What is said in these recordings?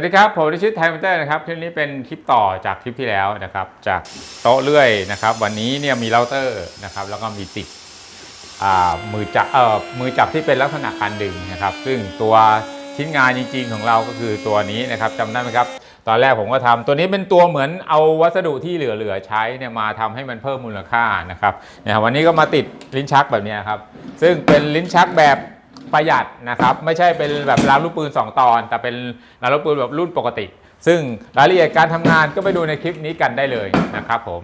วัสดีครับ ผมดิชิตไทมเตอร์นะครับ คลิปนี้เป็นคลิปต่อจากคลิปที่แล้วนะครับ จากโต๊ะเลื่อยนะครับ วันนี้เนี่ยมีเราเตอร์นะครับ แล้วก็มีติดมือจับเอ่อมือจับที่เป็นลักษณะการดึงนะครับ ซึ่งตัวชิ้นงานจริง ๆ ของเราก็คือตัวนี้นะครับจำได้ไหมครับ ตอนแรกผมก็ทำตัวนี้เป็นตัวเหมือนเอาวัสดุที่เหลือๆใช้เนี่ยมาทำให้มันเพิ่มมูลค่านะครับเนะครับวันนี้ก็มาติดลิ้นชักแบบนี้ครับ ซึ่งเป็นลิ้นชักแบบ ประหยัดนะครับ ไม่ใช่เป็นแบบรางลูกปืน 2 ตอน แต่เป็นรางลูกปืนแบบรุ่นปกติ ซึ่งรายละเอียดการทำงานก็ไปดูในคลิปนี้กันได้เลยนะครับผม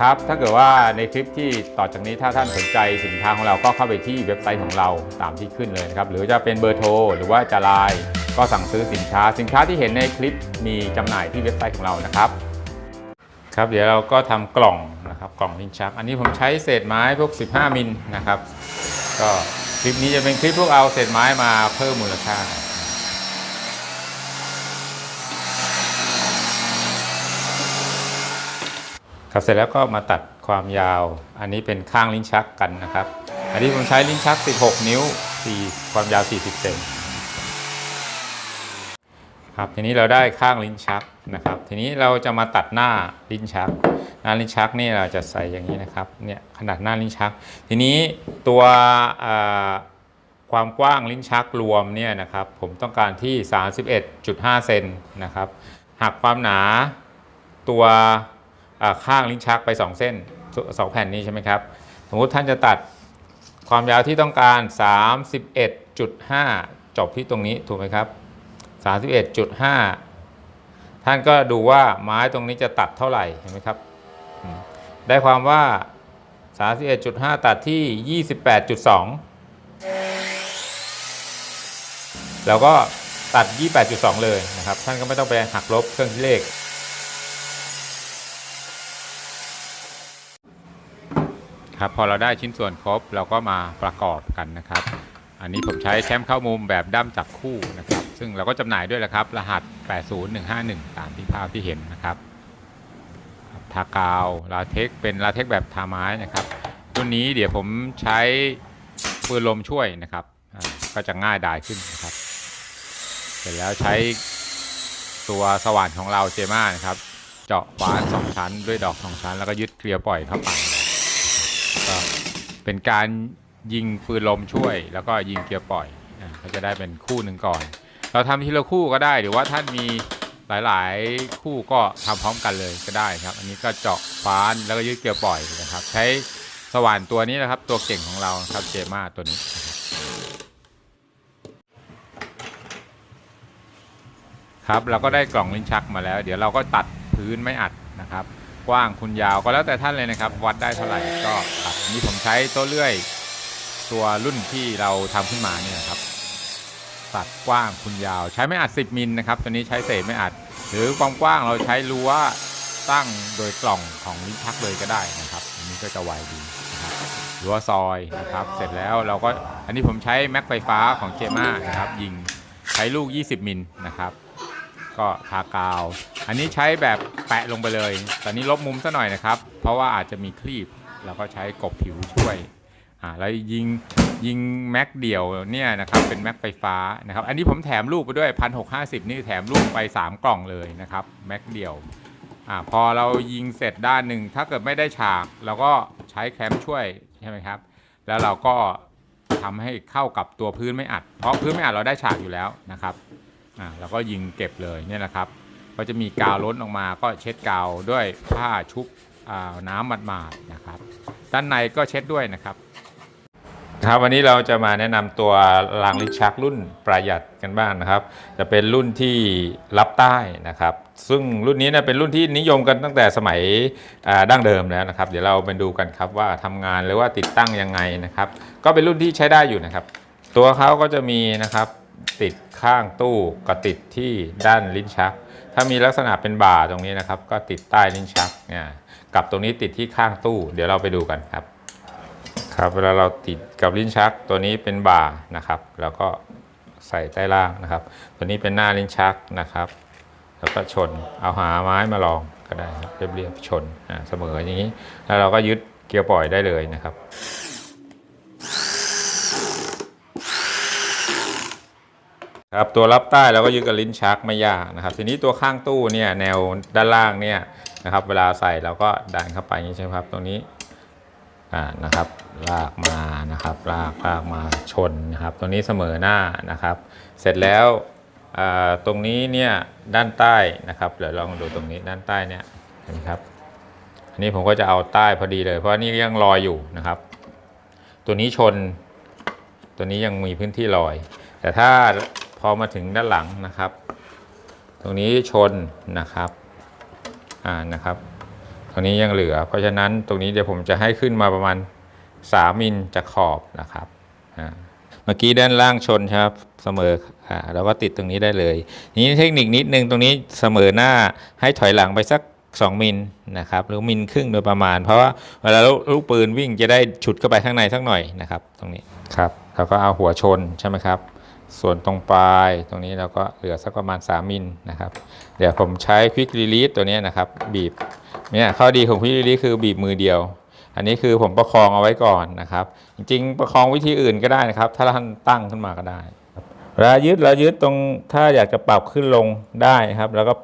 ครับถ้าเกิดว่าในคลิปที่ต่อจากนี้ถ้าท่านสนใจสินค้าของเราก็เข้าไปที่เว็บไซต์ของเราตามที่ขึ้นเลยนะครับหรือจะเป็นเบอร์โทรหรือว่าจะไลน์ก็สั่งซื้อสินค้าสินค้าที่เห็นในคลิปมีจำหน่ายที่เว็บไซต์ของเรานะครับครับเดี๋ยวเราก็ทำกล่องนะครับกล่องลิ้นชัก อันนี้ผมใช้เศษไม้พวก 15 มิลนะครับ ก็ คลิปนี้จะเป็นคลิปพวกเอาเศษไม้มาเพิ่มมูลค่าครับเสร็จแล้วก็มาตัดความยาว อันนี้เป็นข้างลิ้นชักกันนะครับ อันนี้ผมใช้ลิ้นชัก 16 นิ้ว 4 ความยาว 40 เซนครับทีนี้เราได้ข้างลิ้นชักนะครับ ทีนี้เราจะมาตัดหน้าลิ้นชัก หน้าลิ้นชักนี่เราจะใส่อย่างนี้นะครับเนี่ยขนาดหน้าลิ้นชัก ทีนี้ตัวความกว้างลิ้นชักรวมเนี่ยนะครับผมต้องการที่ 31.5 เซนนะครับหักความหนาตัวข้างลิ้นชักไป 2 เส้นสองแผ่นนี้ใช่ไหมครับสมมติท่านจะตัดความยาวที่ต้องการ 31.5 จบที่ตรงนี้ถูกไหมครับ 31.5 ท่านก็ดูว่าไม้ตรงนี้จะตัดเท่าไหร่เห็นไหมครับ ได้ความว่า 31.5 ตัดที่ 28.2 แล้วก็ตัด 28.2 เลยนะครับ ท่านก็ไม่ต้องไปหักลบเครื่องคิดเลข ครับพอเราได้ชิ้นส่วนครบเราก็มาประกอบกันนะครับ อันนี้ผมใช้แชมป์เข้ามุมแบบด้ามจับคู่นะครับ ซึ่งเราก็จำหน่ายด้วยแหละครับ รหัส 80151 ตามที่ภาพที่เห็นนะครับ ทากาวลาเทคเป็นลาเทคแบบทาไม้นะครับ ตัวนี้เดี๋ยวผมใช้ปืนลมช่วยนะครับ ก็จะง่ายดายขึ้นนะครับ เสร็จแล้วใช้ตัวสว่านของเราเจม่านะครับ เจาะฝานสองชั้นด้วยดอกสองชั้น แล้วก็ยึดเกลียวปล่อยเข้าไปก็เป็นการยิงปืนลมช่วย แล้วก็ยิงเกลียร์ปล่อยอ่าก็จะได้เป็นคู่หนึ่งก่อน เราทำทีละคู่ก็ได้หรือว่าท่านมี หลายๆ คู่ก็ทำพร้อมกันเลยก็ได้ครับ อันนี้ก็เจาะฟ้านแล้วก็ยึดเกลียร์ปล่อยนะครับ ใช้สว่านตัวนี้นะครับ ตัวเก่งของเราครับเจมาตัวนี้ครับเราก็ได้กล่องลิ้นชักมาแล้ว เดี๋ยวเราก็ตัดพื้นไม่อัดนะครับ กว้างคุณยาวก็แล้วแต่ท่านเลยนะครับ วัดได้เท่าไหร่ก็ตัดนนี้ผมใช้ตัวเลื่อย ตัวรุ่นที่เราทำขึ้นมาเนี่ยครับ ตัดกว้างคุณยาว ใช้ไม่อัด 10 มิลนะครับ ตัวนี้ใช้เศษไม่อัด หรือความกว้างเราใช้รั้วตั้งโดยกล่องของลิ้นชักเลยก็ได้นะครับ อันนี้ก็จะไวดีนะครับรั้วซอยนะครับ เสร็จแล้วเราก็อันนี้ผมใช้แม็กไฟฟ้าของเจม่านะครับยิงใช้ลูก 20 มิลนะครับ ก็ทากาว อันนี้ใช้แบบแปะลงไปเลย ตอนนี้ลบมุมซะหน่อยนะครับ เพราะว่าอาจจะมีคลีบเราก็ใช้กบผิวช่วย อ่าแล้วยิงยิงแม็กเดี่ยวเนี่ยนะครับเป็นแม็กไฟฟ้านะครับอันนี้ผมแถมลูกไปด้วยพันหกห้าสิบนี่แถมลูกไป 3 กล่องเลยนะครับแม็กเดี่ยวอ่าพอเรายิงเสร็จด้านหนึ่งถ้าเกิดไม่ได้ฉากเราก็ใช้แคมช่วยใช่ไหมครับแล้วเราก็ทำให้เข้ากับตัวพื้นไม่อัด เพราะพื้นไม่อัดเราได้ฉากอยู่แล้วนะครับอ่าเราก็ยิงเก็บเลยเนี่ยนะครับก็จะมีกาวล้นออกมาก็เช็ดกาวด้วยผ้าชุบน้ำหมาดๆนะครับ ด้านในก็เช็ดด้วยนะครับ ครับวันนี้เราจะมาแนะนำตัวรางลิ้นชักรุ่นประหยัดกันบ้างนะครับ จะเป็นรุ่นที่รับใต้นะครับ ซึ่งรุ่นนี้เนี่ยเป็นรุ่นที่นิยมกันตั้งแต่สมัยดั้งเดิมแล้วนะครับ เดี๋ยวเราไปดูกันครับว่าทำงานหรือว่าติดตั้งยังไงนะครับ ก็เป็นรุ่นที่ใช้ได้อยู่นะครับ ตัวเขาก็จะมีนะครับติดข้างตู้กับติดที่ด้านลิ้นชัก ถ้ามีลักษณะเป็นบ่าตรงนี้นะครับ ก็ติดใต้ลิ้นชักเนี่ยกับตรงนี้ติดที่ข้างตู้ เดี๋ยวเราไปดูกันครับ ครับเวลาเราติดกับลิ้นชักตัวนี้เป็นบ่านะครับแล้วก็ใส่ใต้ล่างนะครับ ตัวนี้เป็นหน้าลิ้นชักนะครับ แล้วก็ชนเอาหาไม้มาลองก็ได้ครับเรียบๆชนอ่าเสมออย่างนี้ แล้วเราก็ยึดเกียร์ปล่อยได้เลยนะครับครับตัวรับใต้เราก็ยึดกับลิ้นชักไม่ยากนะครับ ทีนี้ตัวข้างตู้เนี่ยแนวด้านล่างเนี่ยนะครับ เวลาใส่เราก็ดันเข้าไปอย่างนี้ใช่ไหมครับตรงนี้ นะครับลากมานะครับลากลากมาชนนะครับตรงนี้เสมอหน้านะครับ เสร็จแล้วตรงนี้เนี่ยด้านใต้นะครับเดี๋ยวลองดูตรงนี้ด้านใต้เนี่ยเห็นไหมครับอันนี้ผมก็จะเอาใต้พอดีเลย เพราะนี่ยังลอยอยู่นะครับ ตัวนี้ชน ตัวนี้ยังมีพื้นที่ลอย แต่ถ้าพอมาถึงด้านหลังนะครับ ตรงนี้ชนนะครับอ่านะครับ รงนี้ยังเหลือ เพราะฉะนั้นตรงนี้เดี๋ยวผมจะให้ขึ้นมาประมาณ 3 มิลจากขอบนะครับอ่าเมื่อกี้ด้านล่างชนใช่ไหมครับเสมออ่าเราก็ติดตรงนี้ได้เลยทีนี้เทคนิคนิดนึงตรงนี้เสมอหน้าให้ถอยหลังไปสัก 2 มิลนะครับหรือมิลครึ่งโดยประมาณ เพราะว่าเวลาลูกปืนวิ่งจะได้ฉุดเข้าไปข้างในสักหน่อยนะครับ ตรงนี้ครับเราก็เอาหัวชนใช่ไหมครับส่วนตรงปลายตรงนี้เราก็เหลือสักประมาณ 3 มิลนะครับ เดี๋ยวผมใช้ควิกรีลีสตัวนี้นะครับ บีบ เนี่ยข้อดีของพี่ลิลี่คือบีบมือเดียว อันนี้คือผมประคองเอาไว้ก่อนนะครับ จริงๆ ประคองวิธีอื่นก็ได้นะครับ ถ้าท่านตั้งขึ้นมาก็ได้เรายึดเรายึดตรงถ้าอยากจะปรับขึ้นลงได้ครับ แล้วก็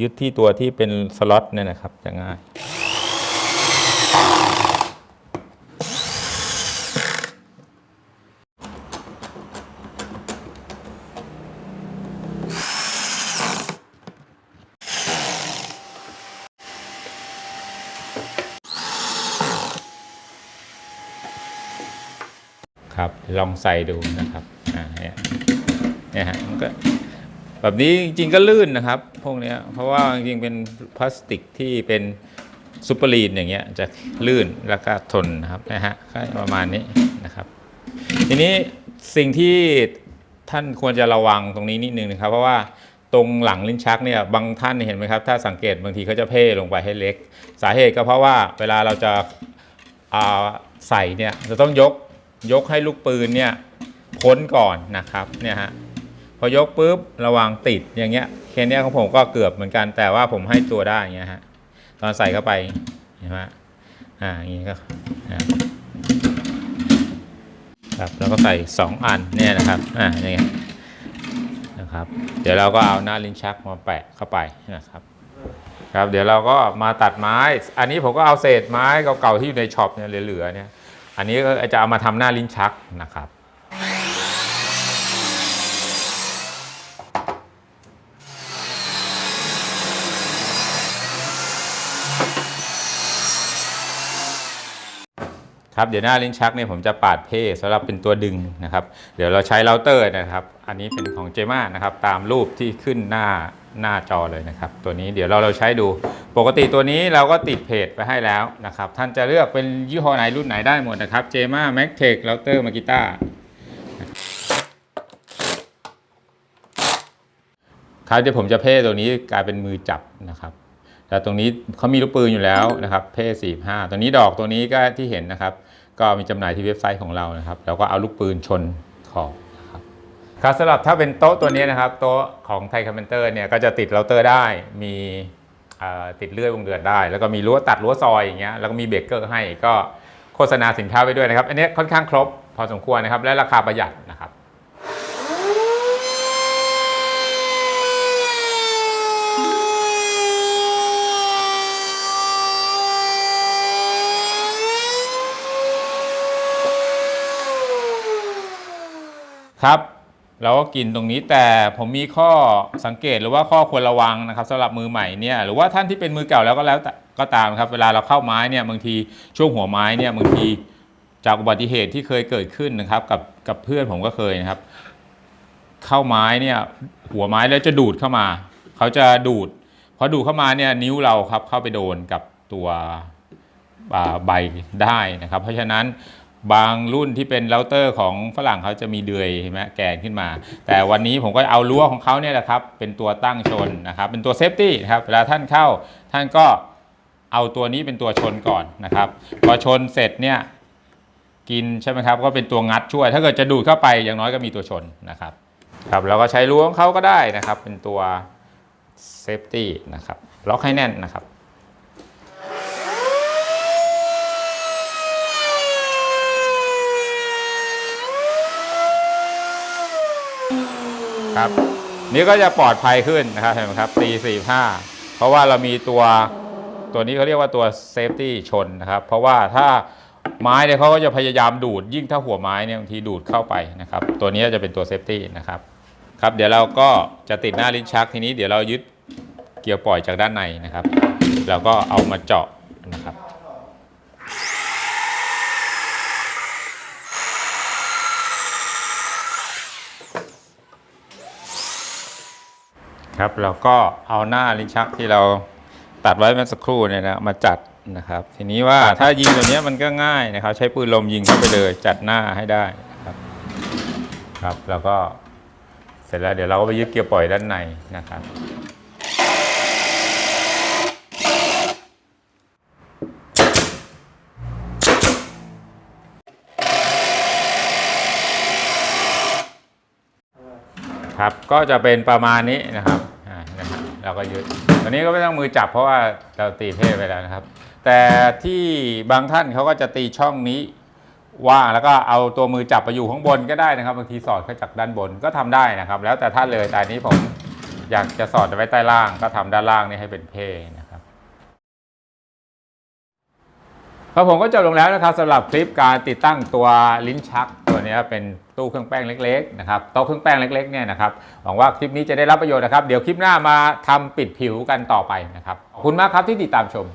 ยึดที่ตัวที่เป็นสล็อตเนี่ยนะครับจะง่าย ครับ ลองใส่ดูนะครับอ่าเนี่ยเนี่ยฮะมันก็แบบนี้จริงๆก็ลื่นนะครับ พวกนี้เพราะว่าจริงๆเป็นพลาสติกที่เป็นซูเปอร์ลีนอย่างเงี้ยจะลื่นแล้วก็ทนนะครับนะฮะประมาณนี้นะครับ ทีนี้สิ่งที่ท่านควรจะระวังตรงนี้นิดนึงนะครับ เพราะว่าตรงหลังลิ้นชักเนี่ยบางท่านเห็นไหมครับ ถ้าสังเกตบางทีเขาจะเพ่ลงไปให้เล็ก สาเหตุก็เพราะว่าเวลาเราจะาใส่เนี่ยจะต้องยก ยกให้ลูกปืนเนี่ยพ้นก่อนนะครับเนี่ยฮะพอยกปุ๊บระวังติดอย่างเงี้ยเคสเนี้ยของผมก็เกือบเหมือนกันแต่ว่าผมให้ตัวได้อย่างเงี้ยฮะตอนใส่เข้าไปเห็นไหมอ่าอย่างงี้ก็ครับแล้วก็ใส่ 2 อันเนี่ยนะครับอ่านี่ไงนะครับ เดี๋ยวเราก็เอาหน้าลิ้นชักมาแปะเข้าไปนะครับครับเดี๋ยวเราก็มาตัดไม้ อันนี้ผมก็เอาเศษไม้เก่าๆที่อยู่ในช็อปเนี่ยเหลือๆเนี่ย อันนี้ก็จะเอามาทำหน้าลิ้นชักนะครับครับเดี๋ยวหน้าลิ้นชักเนี่ยผมจะปาดเพ่สำหรับเป็นตัวดึงนะครับ เดี๋ยวเราใช้เราเตอร์นะครับ อันนี้เป็นของเจม่านะครับ ตามรูปที่ขึ้นหน้า หน้าจอเลยนะครับ ตัวนี้เดี๋ยวเราเราใช้ดู ปกติตัวนี้เราก็ติดเพจไปให้แล้วนะครับ ท่านจะเลือกเป็นยี่ห้อไหนรุ่นไหนได้หมดนะครับเจมาแม็กเทคเราเตอร์มากิต้าครับเดี๋ยวผมจะเพ่ตัวนี้กลายเป็นมือจับนะครับแต่ตรงนี้เขามีลูกปืนอยู่แล้วนะครับ เพ่สี่ห้าตัวนี้ดอกตัวนี้ก็ที่เห็นนะครับ ก็มีจำหน่ายที่เว็บไซต์ของเรานะครับแล้วก็เอาลูกปืนชนขอบ ครับสำหรับถ้าเป็นโต๊ะตัวนี้นะครับ โต๊ะของไทยคอมเมนเตอร์เนี่ยก็จะติดเราเตอร์ได้มีติดเลื่อยวงเดือนได้ แล้วก็มีรั้วตัดรั้วซอยอย่างเงี้ยแล้วก็มีเบรกเกอร์ให้ก็โฆษณาสินค้าไปด้วยนะครับ อันนี้ค่อนข้างครบพอสมควรนะครับ และราคาประหยัดนะครับครับ เราก็กินตรงนี้แต่ผมมีข้อสังเกตหรือว่าข้อควรระวังนะครับสำหรับมือใหม่เนี่ยหรือว่าท่านที่เป็นมือเก่าแล้วก็แล้วก็ตามครับเวลาเราเข้าไม้เนี่ยบางทีช่วงหัวไม้เนี่ยบางทีจากอุบัติเหตุที่เคยเกิดขึ้นนะครับกับกับเพื่อนผมก็เคยนะครับ เข้าไม้เนี่ยหัวไม้แล้วจะดูดเข้ามา เขาจะดูดพอดูดเข้ามาเนี่ยนิ้วเราครับเข้าไปโดนกับตัวใบได้นะครับ เพราะฉะนั้น บางรุ่นที่เป็นเราเตอร์ของฝรั่งเขาจะมีเดือยเห็นไหมแกนขึ้นมา แต่วันนี้ผมก็เอารั้วของเขาเนี่ยแหละครับ เป็นตัวตั้งชนนะครับ เป็นตัวเซฟตี้นะครับ เวลาท่านเข้าท่านก็เอาตัวนี้เป็นตัวชนก่อนนะครับ พอชนเสร็จเนี่ยกินใช่ไหมครับ ก็เป็นตัวงัดช่วย ถ้าเกิดจะดูดเข้าไปอย่างน้อยก็มีตัวชนนะครับ ครับเราก็ใช้รั้วของเขาก็ได้นะครับ เป็นตัวเซฟตี้นะครับ ล็อกให้แน่นนะครับ นะครับ นี่ก็จะปลอดภัยขึ้นนะครับเห็นไหมครับตีสี่ห้าเพราะว่าเรามีตัวตัวนี้เขาเรียกว่าตัวเซฟตี้ชนนะครับ เพราะว่าถ้าไม้เนี่ยเขาก็จะพยายามดูดยิ่งถ้าหัวไม้เนี่ยบางทีดูดเข้าไปนะครับ ตัวนี้จะเป็นตัวเซฟตี้นะครับครับ เดี๋ยวเราก็จะติดหน้าลิ้นชักทีนี้เดี๋ยวเรายึดเกียร์ปล่อยจากด้านในนะครับ เราก็เอามาเจาะนะครับ ครับเราก็เอาหน้าลิ้นชักที่เราตัดไว้เมื่อสักครู่เนี่ยนะมาจัดนะครับ ทีนี้ว่าถ้ายิงตัวเนี้ยมันก็ง่ายนะครับ ใช้ปืนลมยิงเข้าไปเลย จัดหน้าให้ได้นะครับ ครับแล้วก็เสร็จแล้วเดี๋ยวเราก็ไปยึดเกียร์ปล่อยด้านในนะครับครับก็จะเป็นประมาณนี้นะครับอ่านะครับ เราก็ยึดตัวนี้ก็ไม่ต้องมือจับเพราะว่าเราตีเทไปแล้วนะครับ แต่ที่บางท่านเขาก็จะตีช่องนี้ว่างแล้วก็เอาตัวมือจับไปอยู่ข้างบนก็ได้นะครับบางทีสอดเข้าจากด้านบนก็ทำได้นะครับ แล้วแต่ท่านเลยแต่นี้ผมอยากจะสอดไว้ใต้ล่างก็ทำด้านล่างนี่ให้เป็นเพ่นะครับครับผมก็จบลงแล้วนะครับสำหรับคลิปการติดตั้งตัวลิ้นชักตัวนี้เป็น ตู้เครื่องแป้งเล็กๆนะครับโต๊ะเครื่องแป้งเล็กๆเนี่ยนะครับหวังว่าคลิปนี้จะได้รับประโยชน์นะครับ เดี๋ยวคลิปหน้ามาทำปิดผิวกันต่อไปนะครับขอบคุณมากครับที่ติดตามชม